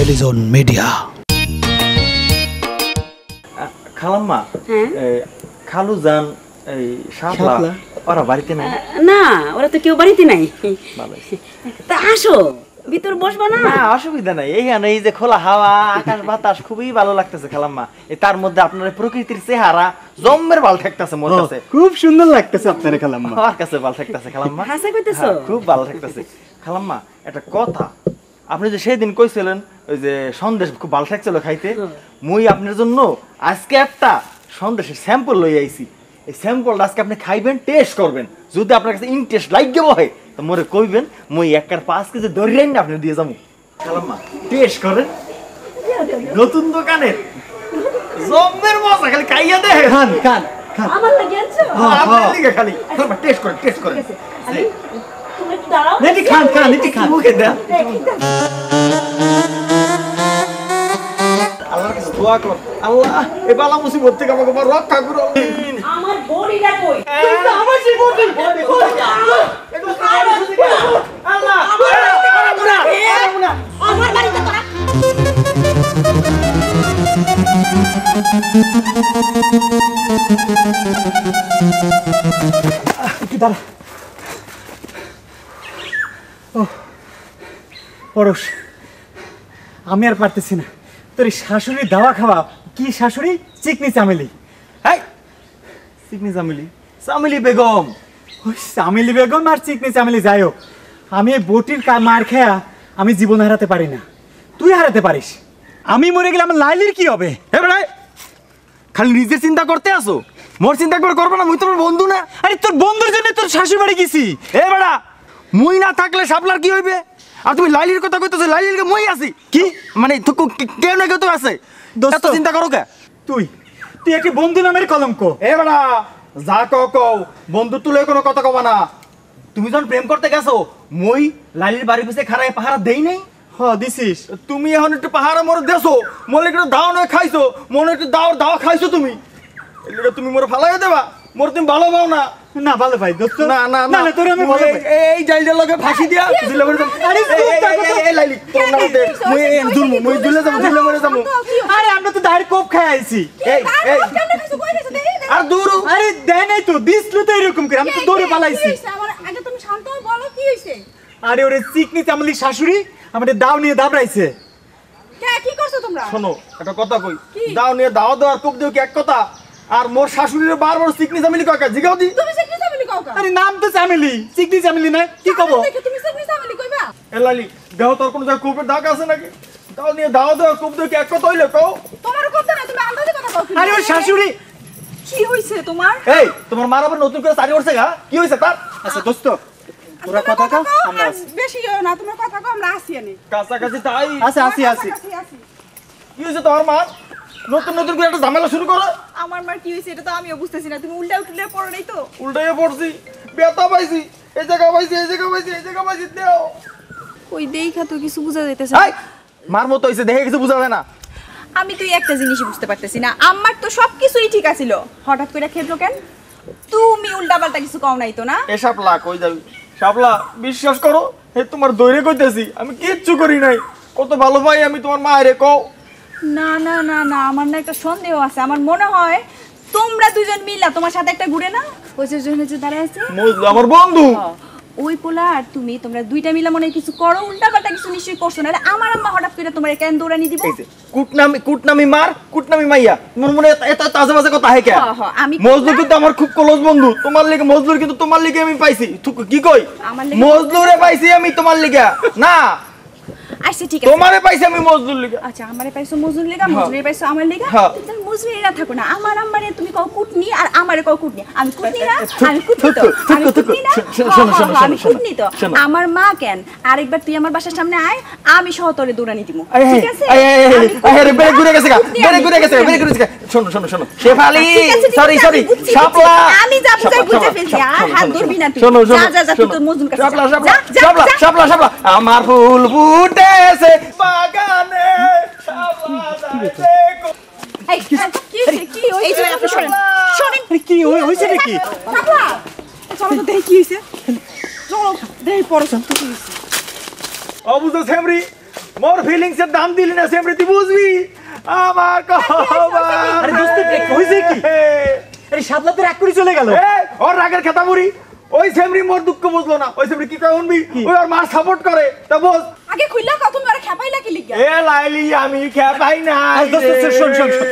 টেলিজন media খালাম্মা হ্যাঁ? খালু যান এই শাপলা? ওরা বাড়িতে নাই? না ওরা তো কেউ বাড়িতে নাই। তা আসো ভিতর বসবো না। না অসুবিধা নাই। এইখানে এই যে খোলা হাওয়া আকাশ বাতাস খুবই ভালো লাগতেছে খালাম্মা। এই তার মধ্যে আপনার প্রকৃতির চেহারা জম্মের ভালো থাকতেছে মোর কাছে। খুব সুন্দর লাগতেছে আপনার খালাম্মা। আমার কাছে ভালো থাকতেছে খালাম্মা। হাসা কইতেছো হ্যাঁ, খুব ভালো থাকতেছে। খালাম্মা একটা কথা আপনি যে সেই দিন কইছিলেন ওই যে সন্দেশ খুব ভালো থাকছিল খাইতে মুই আপনার জন্য আজকে একটা সন্দেশের স্যাম্পল লই আইছি। এই স্যাম্পলটা আজকে আপনি খাইবেন টেস্ট করবেন। যদি আপনার কাছে ইন্টারেস্ট লাগবে হয় তো মোরে কইবেন মুই একার পাঁচ কেজি ধরে না আপনি দিয়ে যাব। টেস্ট করেন। নতুন দোকানের জম্মের মজা খালি খাইয়া দে খান খান খান। আমার লাগে আনছো? আপনার লিগে খালি। টেস্ট করেন টেস্ট করেন। দাঁড়াও। এটি খান খান এটি খান। মুখে দেন আল্লাহর কাছে দোয়া কর। আল্লাহ এ বালা মুসিবত থেকে আমাকে রক্ষা করো আমার পরশ আমি আর পারতেছি না। তোর এই শাশুড়ির দাওয়া খাওয়া কি শাশুড়ি? চিকনি চামেলি। হাই! সিকনি জামিলি জামিলি বেগম। ওই চামেলি বেগম আর চিকনি চামেলি যাই হোক। আমি এই বটির মার খেয়া আমি জীবন হারাতে পারি না। তুই হারাতে পারিস। আমি মরে গেলে আমার লাইলির কি হবে? বেড়াই! খালি নিজে চিন্তা করতে আসো। মোর চিন্তা করে করব না মুই তোমার বন্ধু না। আরে তোর বন্ধুর জন্য তোর শাশুড়ি বাড়ি গেছি। এ বেড়া মুই না থাকলে সাপলার কি হইবে? আর তুমি লাইলির কথা কইতেছো লাইলির মই আছি। কি? মানে কেউ না কেউ তো আছে। দোস্ত। এত চিন্তা করো কে? তুই তুই একটি বন্ধু নামের কলঙ্ক। এ বেড়া যা কও কও বন্ধু তুলে কোনো কথা কবা না। তুমি যখন প্রেম করতে গেছো মই লালির বাড়ি পিছে খারায় পাহারা দেই নাই? হ দিছিস। তুমি এখন একটু পাহারা মোর দেছো মনে একটু দাও নয় খাইছো মনে একটু দাও দাও খাইছো তুমি। তুমি মোর ফালাই দেবা। মোর তুমি ভালো পাও না। না ভালো ভাই দোস্ত। না না না। না তোর আমি ভালো পাই। এই- জাইলের লগে ফাঁসি দিয়া দিলে মরে যাব। আরে এই- লাইলি তোর নাম দে। মই এই দুলমু মই দুলে যাব দুলে মরে যাব আরে আমরা তো দাঁড়িয়ে কোপ খাই আইছি। এই এই আর দূর আরে দেয় নাই তো দিসলো তো এরকম করে আমি তো দৌড়ে পালাইছি। আগে তুমি শান্ত হও, বলো কি হয়েছে আরে ওরে চিকনি চামলি শাশুড়ি আমাদের দাও নিয়ে দাবড়াইছে। কে কি করছ তোমরা? শোনো একটা কথা কই। দাও নিয়ে দাও দাও আর কোপ দিও কি এক কথা? আর মোর শাশুড়ির বারবার সিকনি জামিলি কয় জিগাও দি। তুমি সে কি সামিলি কাও কা? আরে নাম তো চামেলি চিকনি চামেলি না কি কব? তুমি সে কি সামিলি কইবা? এলালি দেহ তোর কোনো জায়গায় কোপের দাগ আছে নাকি? দাও নিয়ে দাও দাও কোপ কি এক কথা হইলে কও। তোমার করতে না তুমি আন্দাজে কথা কও আরে ওর শাশুড়ি। কি হইছে তোমার? এই তোমার মার আবার নতুন করে চারি করছে গা? কি হয়েছে তার? আচ্ছা দোস্ত তোরা কথা কও আমরা আছি। বেশি হইও না তোমার কথা কও আমরা আসি আনি কাছাকাছি তাই। আচ্ছা আসি আসি কি হয়েছে তোমার মার নতুন নতুন করে একটা ঝামেলা শুরু করো। আমার মার কি হইছে এটা তো আমিও বুঝতেছি না। তুমি উল্টা উল্টা পড়ো নাই তো। উল্টাইয়ে পড়ছি। বেতা পাইছি। এই জায়গা পাইছি এই জায়গা পাইছি এই জায়গা পাইছি দেও। ওই দেখা তো কিছু বোঝা যাইতেছে এই মার মতো হইছে দেখে কিছু বোঝা যায় না। আমি তুই একটা জিনিসই বুঝতে পারতেছি না। আমার তো সবকিছুই ঠিক আছিল। হঠাৎ করে খেলো কেন? তুমি উল্টা পাল্টা কিছু কও নাই তো না? এ শাপলা কই যাবি? শাপলা বিশ্বাস করো হে তোমার দৈরে কইতেছি আমি কিচ্ছু করি নাই। কত ভালো পাই আমি তোমার মায়েরে কও। না না না না আমার না একটা সন্দেহ আছে। আমার মনে হয় তোমরা দুজন মিলা তোমার সাথে একটা ঘুরে না ওই যে জন্য যে দাঁড়ায় আছে। মজলু আমার বন্ধু। ওই পোলা আর তুমি তোমরা দুইটা মিলা মনে কিছু করো উল্টা পাল্টা কিছু নিশ্চয়ই করছ না আমার আম্মা হঠাৎ করে তোমার কেন দৌড়ানি দিব। কুটনামি কুটনামি মার কুটনামি মাইয়া। তোমার মনে এত- তাজা বাজা কথা হে কে? হ, হ, আমি মজলু কিন্তু আমার খুব ক্লোজ বন্ধু। তোমার লিগে মজলুর কিন্তু তোমার লিগে আমি পাইছি। কি কই? আমার লিগে- মজলুরে পাইছি আমি তোমার লিগে। না। আচ্ছা ঠিক আছে। তোমারে পাইছি আমি মজলুর লিগে। আচ্ছা আমারে পাইছো মজুর লেগা পাইছো আমার লেগা। হ্যাঁ। তুমি তাহলে না থাকো না। আমার তুমি কও কুটনি আর আমারে কও কুটনি। আমি কুটনি না আমি কুটনি তো। আমি কুটনি না। শোনো, শোনো, হ, শোনো, হ, শোনো, হ, আমি কুটনি তো। আমার মা কেন? আরেকবার তুই আমার বাসার সামনে আয় আমি সহ তোরে দৌড়ানি এই, ঠিক আছে? বেড়ে না, ঘুরে গেছে গা, আমি, ঘুরে গেছে, আমি। ঘুরে গেছে শোনো, শোনো, শোনো। শেফালি, sorry, আমি বুঝছি, শাপলা। আমি যা বুঝাই বুঝে ফেলছি, আর হাত ধরবি না তুই। যা, যা, যা, তুই তোর মজনুর কাছে। শাপলা, শাপলা, শাপলা, শাপলা। আমার ফুল ফুটেছে বাগানে কো- হয়েছে? আরে নাকি চলো তো দেখি কি হয়েছে চলো দেখি পরে কি হয়েছে অবুঝো সেমরি মোর ফিলিংস এর দাম দিলি না সেমরি তুই বুঝবি? আমার কবা আরে দোস্ত, হইছে কি? আরে সাদলাতে রাগ করে চলে গেল। ওর রাগের খেতা বুড়ি ওই সেমরি মোর দুঃখ বুঝলো না। ওই সেমরি কি কয় শুনবি? ওই ওর মার সাপোর্ট করে। তা বোঝ আগে খুললা কত তুমি ওরা খেপাইলা কি লিগা? এ লাইলি আমি খেপাই না আরে দোস্ত, দোস্ত, শোন শোন শোন।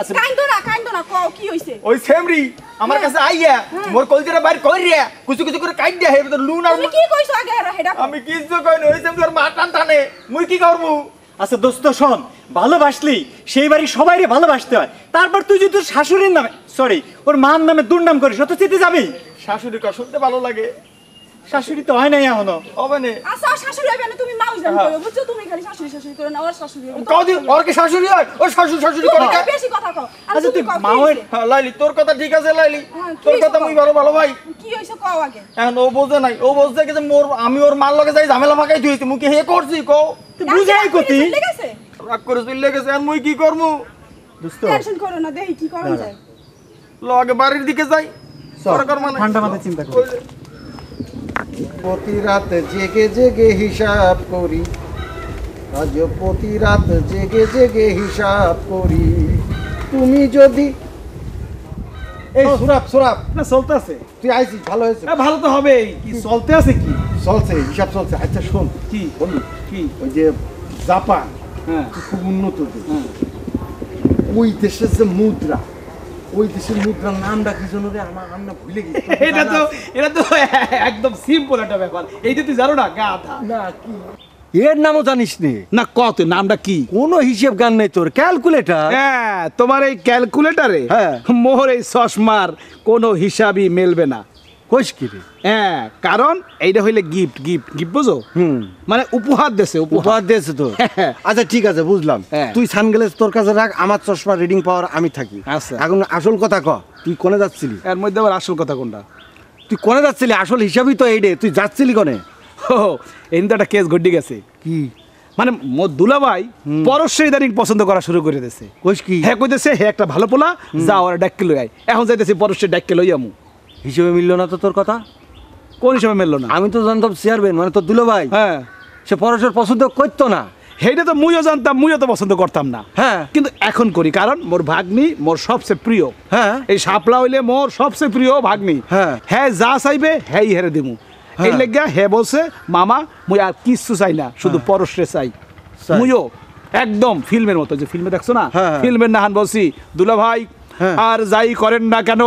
আচ্ছা কাইন্দো না কাইন্দো না কও কি হইছে? ওই সেমরি আমার কাছে আইয়া মোর কলজেরা বাইর কই রিয়া কুচু কুচু করে কাট দিয়া তো লুন আর তুমি কি কইছো আগে হেরা হেডা আমি কিছু কই না ওই সেমরি মা টান টানে। মুই কি করব? আচ্ছা দোস্ত শোন ভালোবাসলি সেই বাড়ি সবাইরে ভালোবাসতে হয়। তারপর তুই যদি তোর শাশুড়ির নামে সরি ওর মার নামে দুর্নাম করিস অত চিতে যাবি? শাশুড়ি কা শুনতে ভালো লাগে। শাশুড়ি তো হয় নাই এখনও। হবে না। আচ্ছা শাশুড়ি হইবে না তুমি মাউস জান হ্যাঁ। করো। বুঝছ তুমি খালি শাশুড়ি শাশুড়ি করো না ওর শাশুড়ি হইবে কদি ওর কি শাশুড়ি হয়? ও শাশুড়ি শাশুড়ি করে কা? বেশি কথা কও। আর আচ্ছা, তুমি তুই হইছে? হ্যাঁ, লাইলি তোর কথা ঠিক আছে লাইলি। হ্যাঁ, তোর কথা মুই ভালো ভালো ভাই। কি হইছে কও আগে? এখন ও বোঝে নাই ও বুঝতে গেছে মোর আমি ওর মার লগে যাই ঝামেলা মাকাই ধুইছি মুই কি হে করছি কও? তুই বুঝাই কতি চলে গেছে? রাগ করে চলে গেছে আর মুই কি করমু? দোস্ত টেনশন করো না দেই কি করন যায়। লগে বাড়ির দিকে যাই। সরকার মানে ঠান্ডা মাথায় চিন্তা কর। প্রতি রাত জেগে জেগে হিসাব করি। আজ প্রতি রাত জেগে জেগে হিসাব করি। তুমি যদি এই সুরাপ সুরাপ। না চলতে আছে। তুই ভালো হয়েছে। ভালো তো হবে কি চলতে আছে কি? চলছে হিসাব চলছে। আচ্ছা শোন। কি? বন্ধু কি? ওই যে জাপান হ্যাঁ। খুব উন্নত দেশ। ওই দেশের যে মুদ্রা ওই দেশের মুদ্রার নামটা কি জন্য রে আমার নামটা ভুলে গেছি। এটা তো এটা তো একদম সিম্পল একটা ব্যাপার। এইটা তুই জানো না গাধা। না কি? এর নামও জানিস নে? না কত নামটা কি? কোনো হিসেব গান নেই তোর। ক্যালকুলেটার হ্যাঁ তোমার এই ক্যালকুলেটারে হ্যাঁ। মোহর এই চশমার কোনো হিসাবই মেলবে না। কি রে? হ্যাঁ কারণ এইটা হইলে গিফট গিফট গিফট বুঝো? হুম। মানে উপহার দেছে উপহার। দিয়েছে তো। হ্যাঁ। আচ্ছা ঠিক আছে বুঝলাম। হ্যাঁ। তুই সানগ্লাস তোর কাছে রাখ আমার চশমা রিডিং পাওয়ার আমি থাকি। আচ্ছা। এখন আসল কথা ক তুই কোনে যাচ্ছিলি? এর মধ্যে আবার আসল কথা কোনটা? তুই কোনে যাচ্ছিলি? আসল হিসাবই তো এইডে তুই যাচ্ছিলি কোনে? ও এই তো একটা কেস ঘটে গেছে। কি? মানে দুলাভাই ইদানিং পছন্দ করা শুরু করে দিছে কোষ কি? হ্যাঁ কইতেছে হে একটা ভালো পোলা যা ওরা ডাক্কে লই আয়। এখন যাইতেছি পরশ্রী ডাক্কে লই আমু। হিসেবে মিললো না তো তোর কথা কোন হিসেবে মেললো না আমি তো জানতাম চেয়ারম্যান মানে তোর দুলো ভাই হ্যাঁ সে পরশের পছন্দ করতো না সেইটা তো মুইও জানতাম মুইও তো পছন্দ করতাম না হ্যাঁ। কিন্তু এখন করি কারণ মোর ভাগ্নি মোর সবচেয়ে প্রিয় হ্যাঁ। এই সাপলা হইলে মোর সবচেয়ে প্রিয় ভাগ্নি হ্যাঁ। হ্যাঁ যা চাইবে হ্যাঁ হেরে দিমু এই হ্যাঁ। লেগা হে বলছে মামা মুই আর কিচ্ছু চাই না শুধু পরশ্রে চাই। মুইও একদম ফিল্মের মতো যে ফিল্মে দেখছ না হ্যাঁ, হ্যাঁ। ফিল্মের নাহান বলছি দুলা ভাই হ্যাঁ। আর যাই করেন না কেন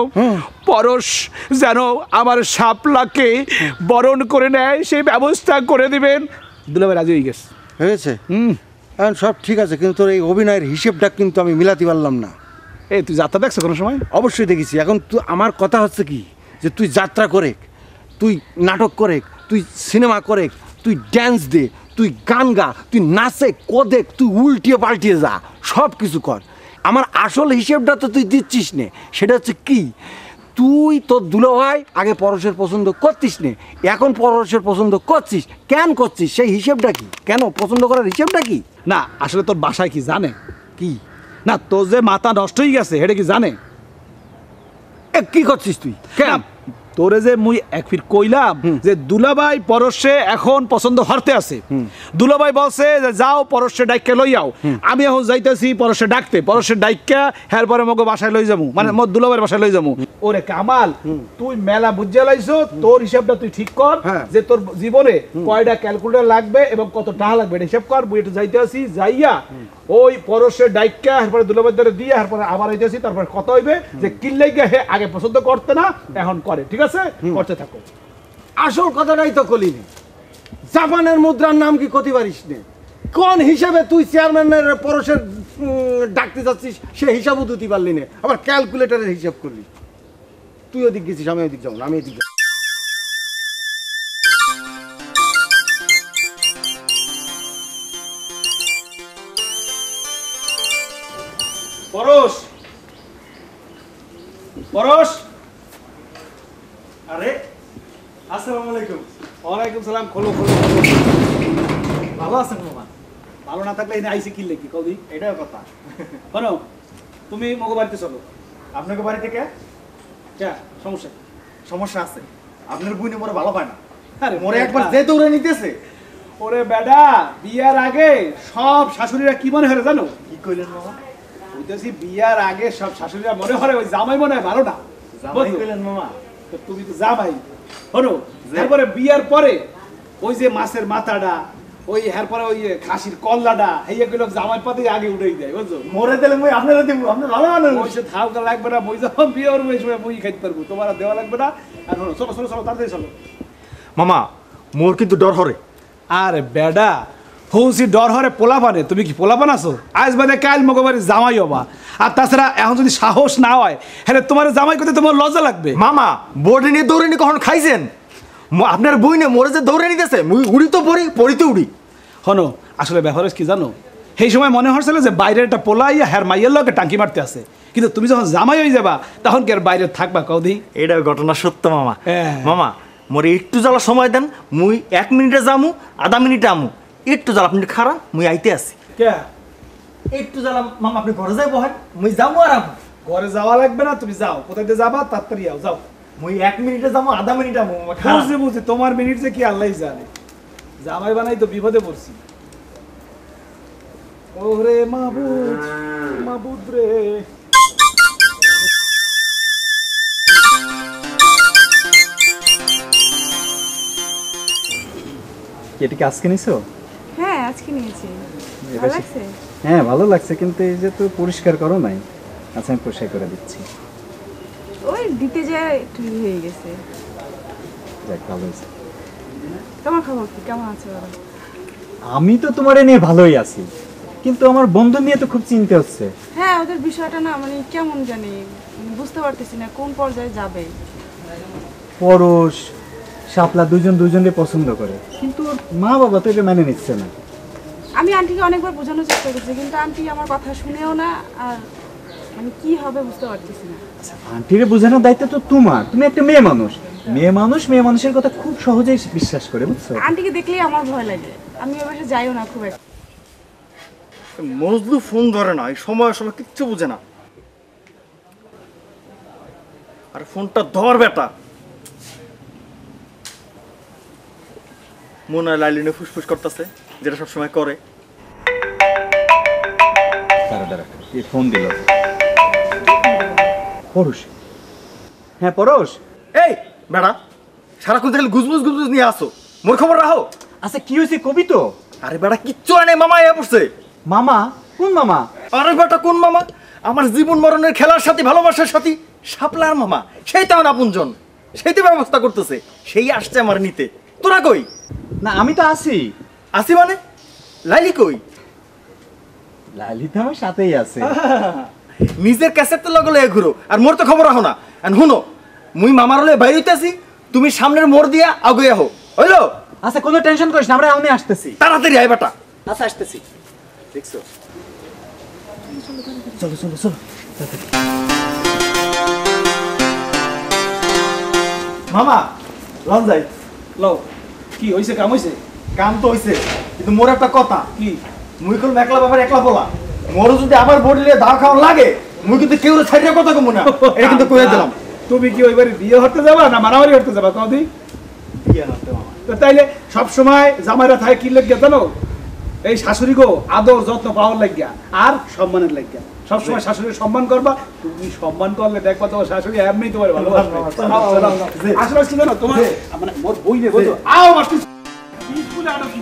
পরশ যেন আমার শাপলাকে বরণ করে নেয় সেই ব্যবস্থা করে দিবেন। দুলা ভাই রাজি হয়ে গেছে। হয়েছে? হুম। এখন সব ঠিক আছে কিন্তু তোর এই অভিনয়ের হিসেবটা কিন্তু আমি মিলাতে পারলাম না। এই তুই যাত্রা দেখছ কোনো সময়? অবশ্যই দেখেছি। এখন তুই আমার কথা হচ্ছে কি যে তুই যাত্রা করে তুই নাটক করে তুই সিনেমা করে তুই ড্যান্স দে তুই গান গা তুই নাচে কদেক তুই উল্টিয়ে পাল্টিয়ে যা সব কিছু কর। আমার আসল হিসেবটা তো তুই দিচ্ছিস নে সেটা হচ্ছে কি? তুই তোর দুলো ভাই আগে পরশের পছন্দ করতিস নে এখন পরশের পছন্দ করছিস কেন করছিস? সেই হিসেবটা কি? কেন? পছন্দ করার হিসেবটা কি? না আসলে তোর বাসায় কি জানে? কি? না তোর যে মাথা নষ্ট হয়ে গেছে সেটা কি জানে? এ কি করছিস তুই? কেন? তোরে যে মুই এক ফির কইলাম যে দুলাভাই পরশে এখন পছন্দ হরতে আছে। দুলাভাই বলছে যে যাও পরশে ডাইকে লই যাও আমি এখন যাইতেছি পরশে ডাকতে। পরশে ডাইকা হ্যার পরে মগে বাসায় লই যাব। মানে মোর দুলাভাইয়ের বাসায় লই যাব। ওরে কামাল তুই মেলা বুঝে লাইছো তোর হিসাবটা তুই ঠিক কর হ্যাঁ। যে তোর জীবনে কয়টা ক্যালকুলেটর লাগবে এবং কত টাকা লাগবে এটা হিসাব কর। বুই একটু যাইতে আসি যাইয়া ওই পরশের ডাইকা এরপরে দুলাভাই ধরে দিয়ে এরপরে আবার হইতেছি তারপরে কত হইবে যে গিয়ে হে আগে পছন্দ করতে না এখন করে। ঠিক আছে করতে থাকো। আসল কথাটাই তো কলিনি। জাপানের মুদ্রার নাম কি ক্ষতি পারিস নে? কোন হিসাবে তুই চেয়ারম্যানের পরশের ডাকতে যাচ্ছিস সে হিসাবও দিতে পারলি না। আবার ক্যালকুলেটরের হিসাব করলি। তুই ওদিক গেছিস আমি ওদিক যাব আমি এদিক পরশ! পরশ! আরে আসসালামু আলাইকুম। ওয়ালাইকুম সালাম খোলো খোলো। ভালো আছেন মামা ভালো না থাকলে এনে আইসি কিনলে কি? কদি এটাও কথা। শোনো তুমি মগো বাড়িতে চলো। আপনাকে বাড়ি থেকে? যা সমস্যা সমস্যা আছে। আপনার বুনি মোরে ভালো পায় না। আরে মোরে একবার যে দৌড়ে নিতেছে। ওরে বেডা বিয়ার আগে সব শাশুড়িরা কি মনে হয় জানো? কি কইলেন মামা? বুঝতেছি বিয়ার আগে সব শাশুড়িরা মনে হয় ওই জামাই মনে হয় ভালো না। জামাই কইলেন মামা। তো তুমি তো যা ভাই। হলো তারপরে বিয়ার পরে ওই যে মাছের মাথাটা ওই এরপরে ওই খাসির কল্লাটা এই এগুলো জামাই পাতে আগে উঠেই দেয় বুঝছ? মরে দিলে মই আপনারা দিব আপনি ভালো মানুষ। বসে থাকা লাগবে না বই যখন বিয়ে করব এই সময় বই খাইতে পারব তোমার দেওয়া লাগবে না। আর হলো চলো চলো চলো তাড়াতাড়ি চলো মামা মোর কিন্তু ডর হরে। আরে বেডা হৌসি ডর হরে পোলাপানে তুমি কি পোলাপান আছো? আজ বাদে কাল মগবারি জামাই হবা। আর তাছাড়া এখন যদি সাহস না হয় হ্যাঁ তোমার জামাই করতে তোমার লজ্জা লাগবে। মামা বোর্ডে নিয়ে দৌড়ে নিয়ে কখন খাইছেন? আপনার বই নিয়ে মরে যে দৌড়ে নিতেছে মুই উড়ি তো পড়ি পড়ি তো উড়ি। হনো আসলে ব্যাপার কি জানো? সেই সময় মনে হচ্ছিল যে বাইরের একটা পোলা পোলাইয়া হ্যার মাইয়ের লোকে টাঙ্কি মারতে আছে। কিন্তু তুমি যখন জামাই হয়ে যাবা তখন কি আর বাইরে থাকবা কৌদি এটা ঘটনা সত্য মামা। হ্যাঁ। মামা মোরে একটু জ্বালা সময় দেন মুই এক মিনিটে যামু আধা মিনিটে আমু। একটু জ্বালা আপনি খারাপ মুই আইতে আসি কে? একটু জ্বালা মামা আপনি ঘরে যাই বহেন মুই যামু আর ঘরে যাওয়া লাগবে না তুমি যাও। কোথায় যাবা তাড়াতাড়ি যাও যাও। মুই এক মিনিটে যামু আধা মিনিটে আমু মামা বুঝছি বুঝছি। তোমার মিনিট যে কি আল্লাহ জানে। জামাই বানাই তো বিপদে পড়ছি। ওরে মাবুদ মাবুদ রে। এটা কি আজকে নিছো? আজকে নিয়েছি? ভালো লাগছে? হ্যাঁ ভালো লাগছে কিন্তু এই যে তো পরিষ্কার করো নাই। আচ্ছা আমি পরিষ্কার করে দিচ্ছি। ওই দিতে যায় একটু হয়ে গেছে। যাক ভালো হয়েছে। তোমার খবর কি? কেমন আছে? আমি তো তোমার নিয়ে ভালোই আছি কিন্তু আমার বন্ধু নিয়ে তো খুব চিন্তা হচ্ছে। হ্যাঁ ওদের বিষয়টা না মানে কেমন জানি বুঝতে পারতেছি না কোন পর্যায়ে যাবে। পরশ শাপলা দুজন দুজনকে পছন্দ করে কিন্তু ওর মা বাবা তো এটা মেনে নিচ্ছে না। আমি আন্টিকে অনেকবার বোঝানোর চেষ্টা করছি কিন্তু আন্টি আমার কথা শুনেও না আর মানে কি হবে বুঝতে পারতেছি না। আন্টিরে বোঝানোর দায়িত্ব তো তোমার। তুমি একটা মেয়ে মানুষ। মেয়ে মানুষ মেয়ে মানুষের কথা খুব সহজেই বিশ্বাস করে বুঝছ? আন্টিকে দেখলেই আমার ভয় লাগে। আমি ওর বাসায় যাইও না খুব একটা। মজলু ফোন ধরে না এই সময় সময় কিচ্ছু বুঝে না। আর ফোনটা ধর বেটা। মনে হয় লাইলিনে ফুসফুস করতেছে যেটা সবসময় করে। দাঁড়া দাঁড়া এই ফোন দিল। পরশ। হ্যাঁ পরশ। এই সারাক্ষণ গুজবুজ গুজবুজ নিয়ে আসো। মোর খবর রাখো। আচ্ছা কি হয়েছে কবি তো? আরে কিচ্ছু আনে মামা এ পড়ছে। মামা? কোন মামা? আরে বেটা কোন মামা? আমার জীবন মরণের খেলার সাথী ভালোবাসার সাথী শাপলার মামা। সেই তো আপনজন। সেই তো ব্যবস্থা করতেছে। সেই আসছে আমার নিতে। তোরা কই? না আমি তো আছি। আসি মানে? লাইলি কই? লালি তো আমার সাথেই আছে। নিজের ক্যাসেট তো লগলে ঘুরো আর মোর তো খবর রাখো না। আর শুনো মুই মামার হলে বাইরে হইতেছি তুমি সামনের মোড় দিয়া আগুয়ে হো হইল? আচ্ছা কোনো টেনশন করিস না আমরা এখনই আসতেছি। তাড়াতাড়ি আয় বেটা। আচ্ছা আসতেছি। দেখছ? চলো চলো চলো মামা লন যাই লও কি হয়েছে কাম হয়েছে কাম তো হইছে কিন্তু মোর একটা কথা। কি? মুই একলা একলা বলা মোরও যদি আবার দাও খাওয়া লাগে মুই কিন্তু কেউ ছাড়িয়ে কথা কমু না। এটা কিন্তু কয়ে দিলাম। তুমি কি ওইবারে বিয়ে হতে যাবা না মারামারি হতে যাবা? কদি বিয়ে নষ্ট মামা তো তাইলে সব সময় জামাইরা থাকে কি লাগিয়া জানো? এই শাশুড়ি গো আদর যত্ন পাওয়ার লাগিয়া আর সম্মানের লাগিয়া। সবসময় শাশুড়ির সম্মান করবা তুমি সম্মান করলে দেখবা তোমার শাশুড়ি এমনি তোমার ভালোবাসবে। আসলে কি জানো তোমার মানে মোর বই নে বুঝো আও স্কুলে আরও কি?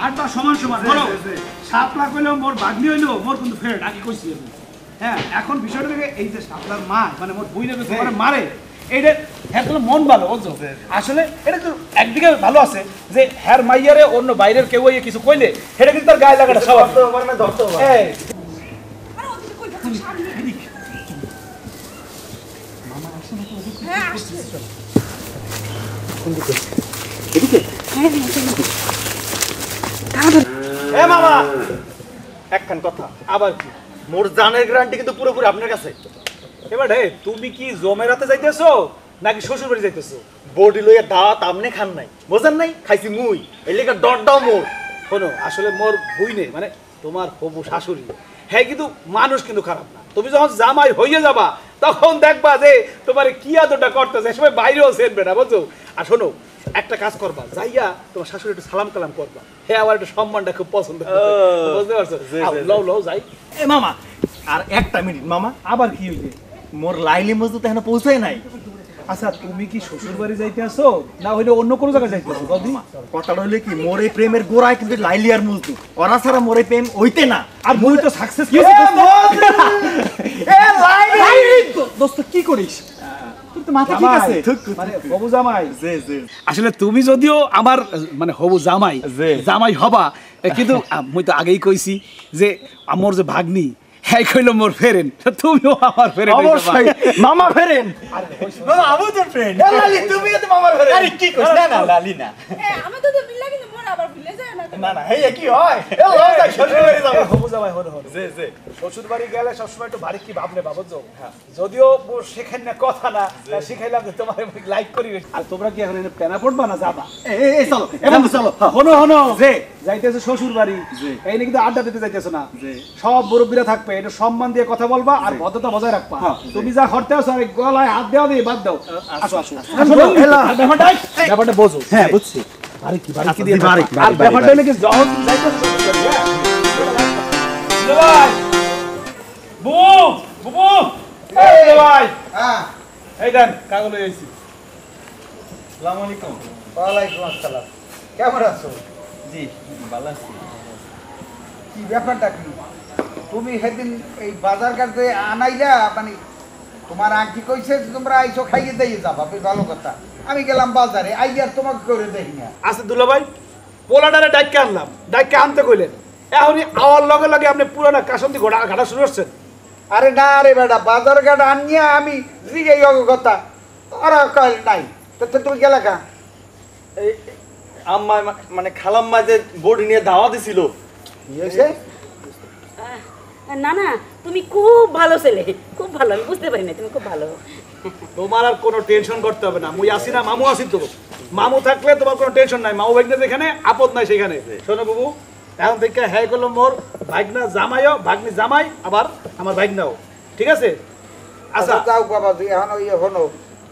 আটটা সমান সমান বলো। সাপলা কইলো মোর বাগনি হইল মোর কিন্তু আগে কইছি হ্যাঁ এখন বিষয়টা থেকে এই যে সাপলার মা মানে মোর বই নেবে তোমার মারে এইটা হ্যাঁ তোমার মন ভালো বুঝছ? আসলে এটা তো একদিকে ভালো আছে যে হ্যার মাইয়ারে অন্য বাইরের কেউ ইয়ে কিছু কইলে সেটা কিন্তু তার গায়ে লাগাটা স্বাভাবিক। এই, শোনো, আসলে মোর নেই মানে তোমার শাশুড়ি। হ্যাঁ কিন্তু মানুষ কিন্তু খারাপ না। তুমি যখন জামাই হইয়ে যাবা, তখন দেখবা যে তোমার কি আদরটা করতেছে, সবাই বাইরেও সেরবে না, বুঝছ? আর শোনো একটা কাজ করবা যাইয়া তোমার শাশুড়ি একটু সালাম কালাম করবা। হ্যাঁ আমার একটু সম্মানটা খুব পছন্দ বুঝতে পারছ? লও লও যাই। এ মামা আর একটা মিনিট মামা আবার কি হইলে মোর লাইলি মজদুত এখনও পৌঁছায় নাই। আচ্ছা তুমি কি শ্বশুর বাড়ি যাইতে আসো? না হইলে অন্য কোনো জায়গায় যাইতে আসো? কথাটা হইলে কি মোর এই প্রেমের গোড়ায় কিন্তু লাইলি আর মজদুত ওরা ছাড়া মোর এই প্রেম হইতে না। আর মুই তো সাকসেস দোস্ত কি করিস? তোর মাথা ঠিক আছে? মানে হবু জামাই। জি জি। আসলে তুমি যদিও আমার মানে হবু জামাই। জামাই হবা কিন্তু মই তো আগেই কইছি যে আমার যে ভাগ্নি হ্যাঁ কইলো মোর ফেরেন তুমিও আমার ফেরেন অবশ্যই মামা ফেরেন বাবা আমি তোর ফ্রেন্ড লালি তুমি তো মামার ফেরেন আরে কি করিস না না লালি না। আমি তো তো মিল্লা কিন্তু মনে আবার ভুলে যায় না হেই কি হয় এ শ্বশুর বাড়ি যাব হরে হরে জি জি শ্বশুর বাড়ি গেলে সবসময় একটু ভারী কি ভাবলে বাবু যদিও মোর শেখেন না কথা না তা শিখাইলাম যে তোমার লাইক করি আর তোমরা কি এখন এনে প্যানা পড়বা না যাবা এ এ, এ চলো এখন চলো হনো হনো জি। যাইতেছে শ্বশুর বাড়ি এই নিয়ে কিন্তু আড্ডা দিতে যাইতেছে না। সব মুরব্বীরা থাকবে এটা সম্মান দিয়ে কথা বলবা আর ভদ্রতা বজায় রাখবা তুমি যা হরতে আসো আর গলায় হাত দেওয়া দিয়ে বাদ দাও আসো আসো ব্যাপারটা বোঝো হ্যাঁ বুঝছি বাড়ি কি বাড়ি কি আচ্ছা, দিয়ে বাড়ি, আর ব্যাপারটা হলো কি যখন তুমি যাইতেছো শ্বশুর বাড়ি? দুলা ভাই বুবু বুবু এই ভাই হ্যাঁ। এই দেন কাগজ লই আইছি আসসালামু। আলাইকুম ওয়ালাইকুম আসসালাম কেমন আছো? জি ভালো আছি। কি ব্যাপারটা কি তুমি সেদিন এই বাজার কাটতে আনাইলা মানে তোমার আংটি কইছে তোমরা আইসো খাইয়ে দিয়ে যাবা ভালো কথা। আমি গেলাম বাজারে আই আর তোমাকে করে দেখি না। আচ্ছা দুলা ভাই পোলাডারে ডাইকে আনলাম ডাইকে আনতে কইলেন। এখনই আওয়ার লগে লগে আপনি পুরানা কাশন্তি ঘোড়া ঘাটা শুরু করছেন। আরে না রে বেটা বাজার ঘাট আনিয়া আমি জিগাই কথা ওরা কয় নাই। তো তুমি গেলা কা? এই আম্মা মানে খালাম্মা যে বডি নিয়ে দাওয়া দিছিল। না না তুমি খুব ভালো ছেলে খুব ভালো আমি বুঝতে পারি না তুমি খুব ভালো। তোমার আর কোনো টেনশন করতে হবে না। মুই আসি না মামু আসি তো। মামু থাকলে তোমার কোনো টেনশন নাই। মামু ভাগ্নে যেখানে আপদ নাই সেখানে। শোনো বাবু এখন থেকে হ্যাঁ করল মোর ভাগনা জামাইও ভাগ্নি জামাই আবার আমার ভাগনাও। ঠিক আছে? আচ্ছা। আচ্ছা যাও বাবা তুই এখন ওই হনো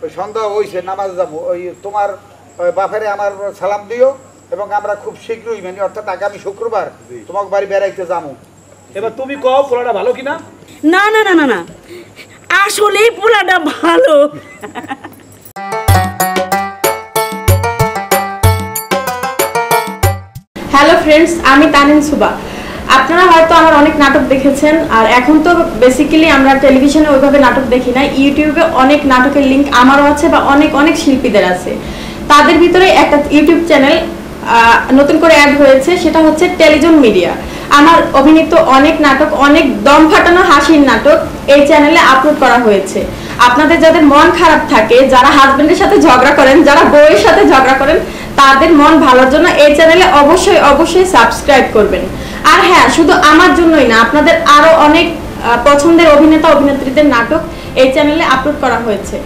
ওই সন্ধ্যা হয়েছে নামাজ যাব। ওই তোমার বাপেরে আমার সালাম দিও এবং আমরা খুব শীঘ্রই মানে অর্থাৎ আগামী শুক্রবার তোমাকে বাড়ি বেড়াইতে যাব। এবার তুমি কও পোলাটা ভালো কিনা? না না না না না। আসলেই পোলাটা ভালো। হ্যালো ফ্রেন্ডস, আমি তানিন সুবা। আপনারা হয়তো আমার অনেক নাটক দেখেছেন, আর এখন তো বেসিক্যালি আমরা টেলিভিশনে ওইভাবে নাটক দেখি না, ইউটিউবে অনেক নাটকের লিঙ্ক আমারও আছে বা অনেক অনেক শিল্পীদের আছে। তাদের ভিতরে একটা ইউটিউব চ্যানেল নতুন করে অ্যাড হয়েছে, সেটা হচ্ছে টেলিজন মিডিয়া। আমার অভিনীত অনেক নাটক, অনেক দম ফাটানো হাসির নাটক এই চ্যানেলে আপলোড করা হয়েছে। আপনাদের যাদের মন খারাপ থাকে, যারা হাজবেন্ডের সাথে ঝগড়া করেন, যারা বউয়ের সাথে ঝগড়া করেন, তাদের মন ভালোর জন্য এই চ্যানেলে অবশ্যই অবশ্যই সাবস্ক্রাইব করবেন। আর হ্যাঁ শুধু আমার জন্যই না, আপনাদের আরও অনেক পছন্দের অভিনেতা, অভিনেত্রীদের নাটক এই চ্যানেলে আপলোড করা হয়েছে।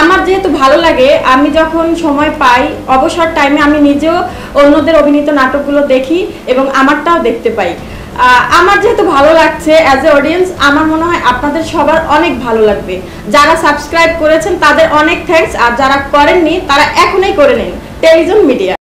আমার যেহেতু ভালো লাগে, আমি যখন সময় পাই, অবসর টাইমে আমি নিজেও অন্যদের অভিনীত নাটকগুলো দেখি এবং আমারটাও দেখতে পাই। আমার যেহেতু ভালো লাগছে অ্যাজ এ অডিয়েন্স আমার মনে হয় আপনাদের সবার অনেক ভালো লাগবে। যারা সাবস্ক্রাইব করেছেন, তাদের অনেক থ্যাংকস আর যারা করেননি, তারা এখনই করে নিন টেলিজন মিডিয়া